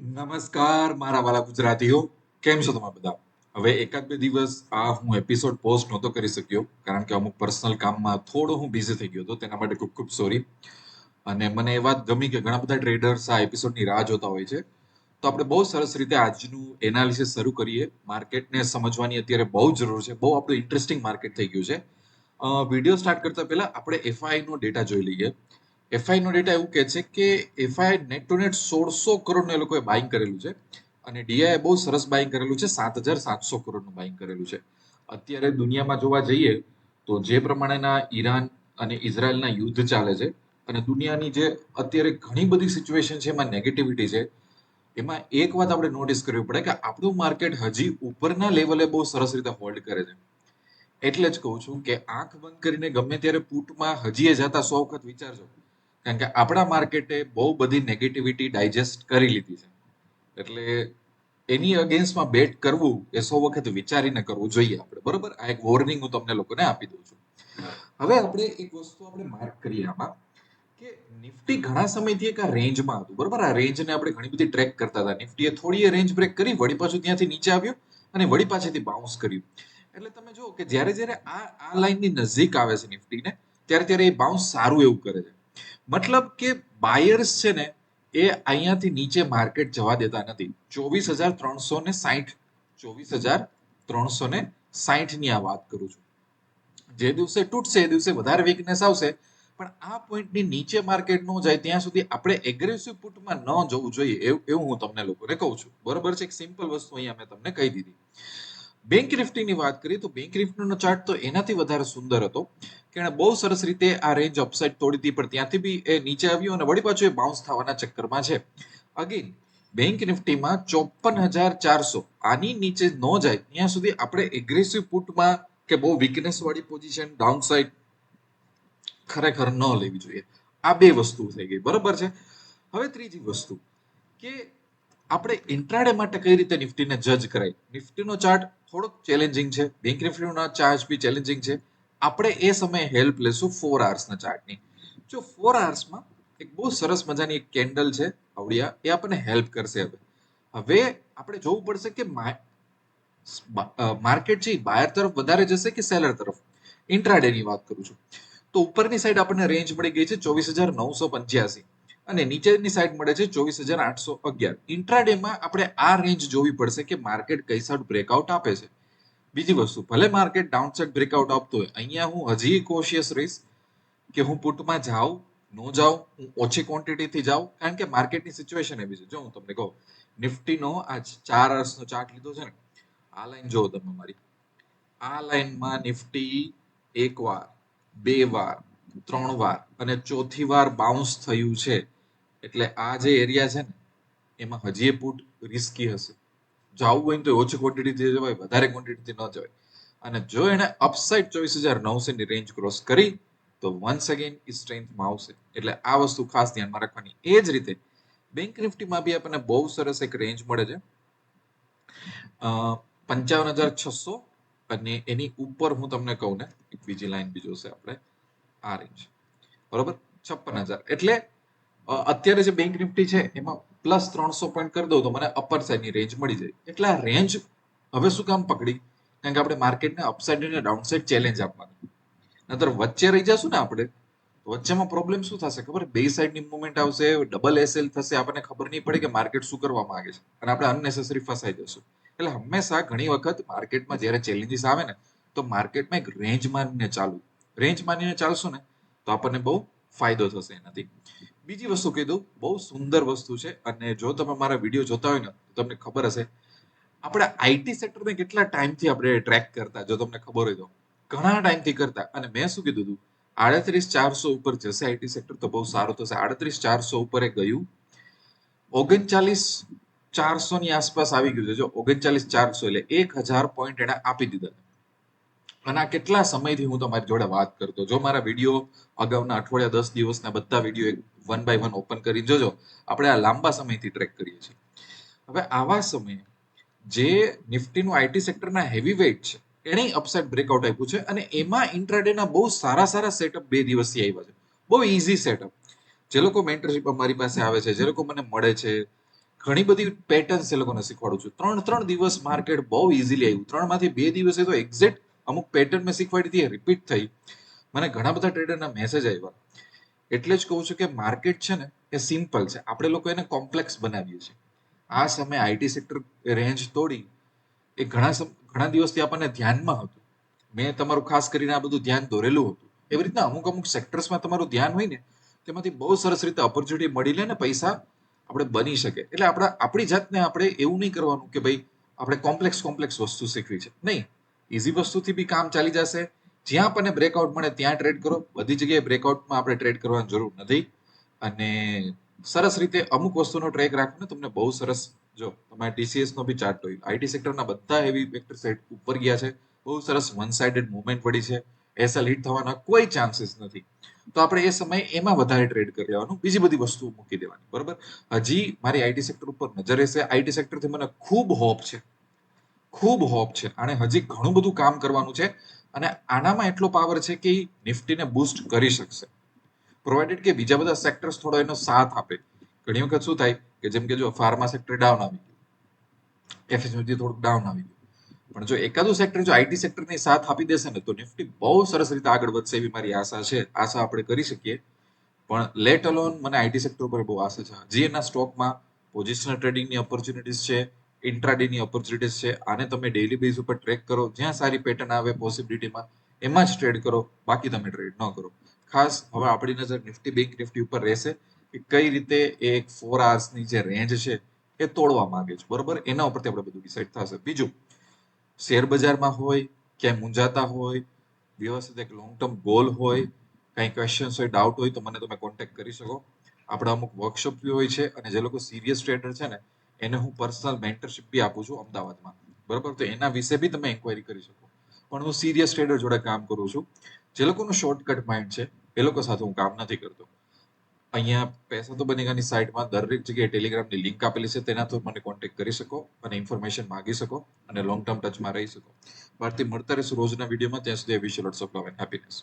નમસ્કાર, મારા વાલા ગુજરાતીઓ. કેમ છો તમે બધા? હવે એકાદ બે દિવસ આ હું એપિસોડ પોસ્ટ નહોતો કરી શક્યો, કારણ કે અમુક પર્સનલ કામમાં થોડો હું બિઝી થઈ ગયો હતો, તેના માટે ખૂબ ખૂબ સોરી અને મને એ વાત ગમી કે ઘણા બધા ટ્રેડર્સ આ એપિસોડની રાહ જોતા હોય છે. તો આપણે બહુ સરસ રીતે આજનું એનાલિસિસ શરૂ કરીએ. માર્કેટને સમજવાની અત્યારે બહુ જરૂર છે. બહુ આપણું ઇન્ટરેસ્ટિંગ માર્કેટ થઈ ગયું છે. વીડિયો સ્ટાર્ટ કરતા પહેલા આપણે એફઆઈ નો ડેટા જોઈ લઈએ. એફઆઈ નો ડેટા એવું કહે છે કે એફઆઈ નેટ ટુ નેટ સોળસો કરોડનું એ લોકોએ બાઇંગ કરેલું છે. અને ડીઆઈ બહુ સરસ બાઇંગ કરેલું છે. સાત હજાર સાતસો કરોડનું બાઇંગ કરેલું છે. અત્યારે દુનિયામાં જોવા જઈએ તો જે પ્રમાણેના ઈરાન અને ઇઝરાયલના યુદ્ધ ચાલે છે અને દુનિયાની જે અત્યારે ઘણી બધી સિચ્યુએશન છે, એમાં નેગેટિવિટી છે. એમાં એક વાત આપણે નોટિસ કરવી પડે કે આપણું માર્કેટ હજી ઉપરના લેવલે બહુ સરસ રીતે હોલ્ડ કરે છે. એટલે જ કહું છું કે આંખ બંધ કરીને ગમે ત્યારે પુટમાં હજી જતા સો વખત વિચારજો. કારણ કે આપણા માર્કેટે બહુ બધી નેગેટિવિટી ડાયજેસ્ટ કરી લીધી છે. એટલે એની અગેન્સ્ટમાં બેટ કરવું એ સો વખત વિચારીને કરવું જોઈએ આપણે. બરોબર? આ એક વોર્નિંગ હું તમને લોકોને આપી દઉં છું. હવે આપણે એક વસ્તુ આપણે માર્ક કરીએ આમાં કે નિફ્ટી ઘણા સમયથી એક આ રેન્જમાં હતું. બરોબર? આ રેન્જને આપણે ઘણી બધી ટ્રેક કરતા હતા. નિફ્ટીએ થોડી રેન્જ બ્રેક કરી, વળી પાછું ત્યાંથી નીચે આવ્યું અને વળી પાછળથી બાઉન્સ કર્યું. એટલે તમે જુઓ કે જ્યારે જ્યારે આ આ લાઈનની નજીક આવે છે નિફ્ટીને, ત્યારે ત્યારે એ બાઉન્સ સારું એવું કરે છે. મતલબ કે બાયર્સ છે ને, એ અહીંયાથી નીચે માર્કેટ જવા દેતા નથી. ચોવીસ હજાર ત્રણસો ને સાહીઠ ચોવીસ હજાર ત્રણસો ને સાહીઠની આ વાત કરું છું. જે દિવસે તૂટશે, એ દિવસે વધારે વીકનેસ આવશે. પણ આ પોઈન્ટની નીચે માર્કેટ ન જાય, ત્યાં સુધી આપણે એગ્રેસિવ પુટમાં ન જવું જોઈએ, એવું હું તમને લોકોને કહું છું. બરોબર છે? એક સિમ્પલ વસ્તુ અહીંયા મેં તમને કહી દીધી. બેંક નિફ્ટીની વાત કરીએ તો બેંક નિફ્ટીનો ચાર્ટ તો એનાથી વધારે સુંદર હતો, કે એણે બહુ સરસ રીતે આ રેન્જ અપસાઇડ તોડી હતી, પણ ત્યાંથી બી એ નીચે આવ્યું અને વળી પાછું એ બાઉન્સ થવાના ચક્કરમાં છે. અગેન બેંક નિફ્ટીમાં ચોપન હજાર ચારસો, આની નીચે ન જાય, ત્યાં સુધી આપણે એગ્રેસિવ પુટમાં કે બહુ વીકનેસ વાળી પોઝિશન ડાઉન સાઈડ ખરેખર ન લેવી જોઈએ. આ બે વસ્તુ થઈ ગઈ, બરોબર છે? હવે ત્રીજી વસ્તુ, કે આપણે ઇન્ટ્રાડે માટે કઈ રીતે નિફ્ટીને જજ કરાય? નિફ્ટીનો ચાર્ટ થોડોક ચેલેન્જિંગ છે. બેંક નિફ્ટીનો ચાર્ટ બી ચેલેન્જિંગ છે. આપણે એ સમયે હેલ્પ લેશું ફોર આવર્સના ચાર્ટની જો ફોર આવર્સમાં એક બહુ સરસ મજાની એક કેન્ડલ છે, આવડિયા, એ આપણને હેલ્પ કરશે હવે. હવે આપણે જોવું પડશે કે માર્કેટ છે બાયર તરફ વધારે જશે કે સેલર તરફ? ઇન્ટ્રાડે ની વાત કરું છું. તો ઉપરની સાઈડ આપણને રેન્જ મળી ગઈ છે ચોવીસ હજાર નવસો પંચ્યાસી. અને નીચેની સાઈડ મળે છે ચોવીસ હજાર આઠસો અગિયાર. ઇન્ટ્રાડેમાં આપણે આ રેન્જ જોવી પડશે કે માર્કેટ કઈ સાઈડ બ્રેકઆઉટ આપે છે. બીજી વસ્તુ, ભલે માર્કેટ ડાઉન સાઈડ બ્રેકઆઉટ આપતો હોય, અહીંયા હું હજી કોશિયસ રહીશ કે હું પુટમાં જાઉં, નો જાઉં, હું ઓછી ક્વોન્ટિટીથી જાઉં, કારણ કે માર્કેટની સિચ્યુએશન એવી છે. જો હું તમને કહું, નિફ્ટીનો આ ચાર અર્સનો ચાર્ટ લીધો છે ને, આ લાઈન જુઓ તમે મારી. આ લાઈનમાં નિફ્ટી એક વાર, બે વાર, ત્રણ વાર અને ચોથી વાર બાઉન્સ થયું છે. એટલે આ જે એરિયા છે ને, એમાં હજી એ પુટ રિસ્કી હશે. જવું હોય તો ઓછી ક્વોન્ટિટીથી જવાય, વધારે ક્વોન્ટિટીથી ન જવાય. અને જો એને અપસાઇડ ચોવીસ હજાર નવસો ની રેન્જ ક્રોસ કરી, તો વન્સ અગેન એ સ્ટ્રેન્થમાં આવશે. એટલે આ વસ્તુ ખાસ ધ્યાનમાં રાખવાની. એ જ રીતે બેંક નિફ્ટીમાં બી આપણને બહુ સરસ એક રેન્જ મળે છે. પંચાવન હજાર છસો અને એની ઉપર હું તમને કહું ને, એક બીજી લાઈન બી જોશે આપણે, આ રેન્જ બરોબર? છપ્પન હજાર. એટલે અત્યારે જે બેંક નિફ્ટી છે, એમાં પ્લસ ત્રણસો પોઈન્ટ કરી દઉં તો મને અપર સાઈડની રેન્જ મળી જાય. એટલે આ રેન્જ હવે શું કામ પકડી? કારણ કે આપણે માર્કેટને અપસાઇડ અને ડાઉનસાઇડ ચેલેન્જ આપવાની. નતર વચ્ચે રહી જશું ને આપણે વચ્ચેમાં પ્રોબ્લેમ શું થશે ખબર? બે સાઈડની મુવમેન્ટ આવશે ડબલ એસએલ થશે, આપણને ખબર નહીં પડે કે માર્કેટ શું કરવા માંગે છે. અને આપણે અનનેસેસરી ફસાઈ જશું. એટલે હંમેશા ઘણી વખત માર્કેટમાં જ્યારે ચેલેન્જીસ આવે ને, તો માર્કેટમાં એક રેન્જ માનીને ચાલુ રેન્જ માનીને ચાલશું ને, તો આપણને બહુ ફાયદો થશે એનાથી. બીજી વસ્તુ કહી દઉં, બહુ સુંદર વસ્તુ છે અને જો તમે મારા વીડિયો જોતા હોય ને, તો તમને ખબર હશે, આપણે આઈટી સેક્ટરને કેટલા ટાઈમથી આપણે ટ્રેક કરતા, જો તમને ખબર હોય તો. ઘણા ટાઈમથી કરતા. અને મેં શું કીધું હતું? આડત્રીસ ચારસો ઉપર જશે આઈટી સેક્ટર તો બહુ સારું થશે. આડત્રીસ ચારસો ઉપર એ ગયું. ઓગણચાલીસ ચારસો ની આસપાસ આવી ગયું છે. જો ઓગણચાલીસ ચારસો એટલે એક હજાર પોઈન્ટ એને આપી દીધા. અને આ કેટલા સમયથી હું તમારી જોડે વાત કરતો? જો મારા વીડિયો અગાઉના અઠવાડિયા, દસ દિવસના બધા video one by one open કરી જોજો. આપણે આ લાંબા સમયથી ટ્રેક કરીએ છીએ. હવે આવા સમયે જે નિફ્ટીનું આઈટી સેક્ટરના હેવી વેઇટ છે એણે અપસાઇડ બ્રેકઆઉટ આપ્યું છે અને એમાં ઇન્ટ્રાડેના બહુ સારા સારા સેટઅપ બે દિવસથી આવ્યા છે. બહુ ઇઝી સેટઅપ જે લોકો મેન્ટરશીપ અમારી પાસે આવે છે, જે લોકો મને મળે છે, ઘણી બધી પેટર્ન્સ એ લોકોને શીખવાડું છું. ત્રણ ત્રણ દિવસ માર્કેટ બહુ ઇઝીલી આવ્યું. ત્રણમાંથી બે દિવસે તો એક્ઝેક્ટ અમુક પેટર્ન મેં શીખવાડી હતી રિપીટ થઈ. મને ઘણા બધા ટ્રેડરના મેસેજ આવ્યા એટલે જ કહું છું કે માર્કેટ છે ને, એ સિમ્પલ છે. આપણે લોકો એને કોમ્પ્લેક્સ બનાવીએ છીએ. આ સમયે આઈટી સેક્ટર રેન્જ તોડી, એ ઘણા ઘણા દિવસથી આપણને ધ્યાનમાં હતું. મેં તમારું ખાસ કરીને આ બધું ધ્યાન દોરેલું હતું. એવી રીતના અમુક અમુક સેક્ટર્સમાં તમારું ધ્યાન હોય ને, તેમાંથી બહુ સરસ રીતે ઓપોર્ચ્યુનિટી મળી લે ને પૈસા આપણે બની શકે. એટલે આપણા, આપણી જાતને આપણે એવું નહીં કરવાનું કે ભાઈ, આપણે કોમ્પ્લેક્સ કોમ્પ્લેક્સ વસ્તુ શીખવી છે. નહીં. ઇઝી વસ્તુથી બી કામ ચાલી જશે. જ્યાં આપણને બ્રેકઆઉટ મળે ત્યાં ટ્રેડ કરો. બધી જગ્યાએ બ્રેકઆઉટમાં આપણે ટ્રેડ કરવાની જરૂર નથી. અને સરસ રીતે અમુક વસ્તુનો ટ્રેક રાખો ને તમને બહુ સરસ જો તમારે ટીસીએસ નો બી ચાર્ટ હોય આઈટી સેક્ટરના બધા એવી વેક્ટર સેટ ઉપર ગયા છે. બહુ સરસ વન સાઇડેડ મુવમેન્ટ પડી છે. એસએલ હિટ થવાના કોઈ ચાન્સીસ નથી. તો આપણે એ સમયે એમાં વધારે ટ્રેડ કરી લેવાનું. બીજી બધી વસ્તુઓ મૂકી દેવાની. બરોબર? હજી મારી આઈટી સેક્ટર ઉપર નજર રહેશે. આઈટી સેક્ટરથી મને ખૂબ હોપ છે. ખૂબ હોપ છે. આને હજી ઘણું બધું કામ કરવાનું છે અને આનામાં એટલો પાવર છે કે નિફ્ટીને બૂસ્ટ કરી શકશે. પ્રોવાઇડેડ કે બીજા બધા સેક્ટર્સ થોડો એનો સાથ આપે. ઘણી વખત શું થાય કે જેમ કે જો ફાર્મા સેક્ટર ડાઉન આવી ગયું. એફએમસીજી થોડુંક ડાઉન આવી ગયું. પણ જો એકાદું સેક્ટર જો આઈટી સેક્ટરની સાથ આપી દેશે ને, તો નિફ્ટી બહુ સરસ રીતે આગળ વધશે એવી મારી આશા છે. આશા આપણે કરી શકીએ. પણ લેટ અલોન મને આઈટી સેક્ટર ઉપર બહુ આશા છે. હજી એના સ્ટોકમાં પોઝિશનલ ટ્રેડિંગની ઓપોર્ચ્યુનિટીઝ છે. ઇન્ટ્રાડેની ઓપોર્ચ્યુનિટીઝ છે. આને તમે ડેઈલી બેઝ ઉપર ટ્રેક કરો. જ્યાં સારી પેટર્ન આવે પોસિબિલિટીમાં એમાં જ ટ્રેડ કરો. બાકી તમે ટ્રેડ ન કરો. ખાસ હવે આપણી નજર નિફ્ટી બેંક નિફ્ટી ઉપર રહેશે. કે કઈ રીતે એ એક ફોર આવર્સની જે રેન્જ છે, એ તોડવા માંગે છે. બરોબર? એના ઉપરથી આપણે બધું ડિસાઈડ થશે. બીજું, શેર બજારમાં હોય, ક્યાંય મૂંઝાતા હોય, વ્યવસ્થિત એક લોંગ ટર્મ ગોલ હોય, કાંઈ ક્વેશ્ચન્સ હોય ડાઉટ હોય, તો મને તમે કોન્ટેક્ટ કરી શકો. આપણા અમુક વર્કશોપ બી હોય છે અને જે લોકો સિરિયસ ટ્રેડર છે ને એને હું પર્સનલ મેન્ટરશિપ બી આપું છું અમદાવાદમાં. બરોબર? તો એના વિશે બી તમે એન્કવાયરી કરી શકો. પણ હું સિરિયસ ટ્રેડર જોડે કામ કરું છું. જે લોકોનું શોર્ટકટ માઇન્ડ છે, એ લોકો સાથે હું કામ નથી કરતો. અહીંયા પૈસા તો બનેગાની સાઇટમાં દરેક જગ્યાએ ટેલિગ્રામની લિંક આપેલી છે, તેના થ્રુ મને કોન્ટેક્ટ કરી શકો અને ઇન્ફોર્મેશન માંગી શકો અને લોંગ ટર્મ ટચમાં રહી શકો. બહારથી મળતા રહેશું રોજના વિડીયોમાં, ત્યાં સુધી wish you lots of love and happiness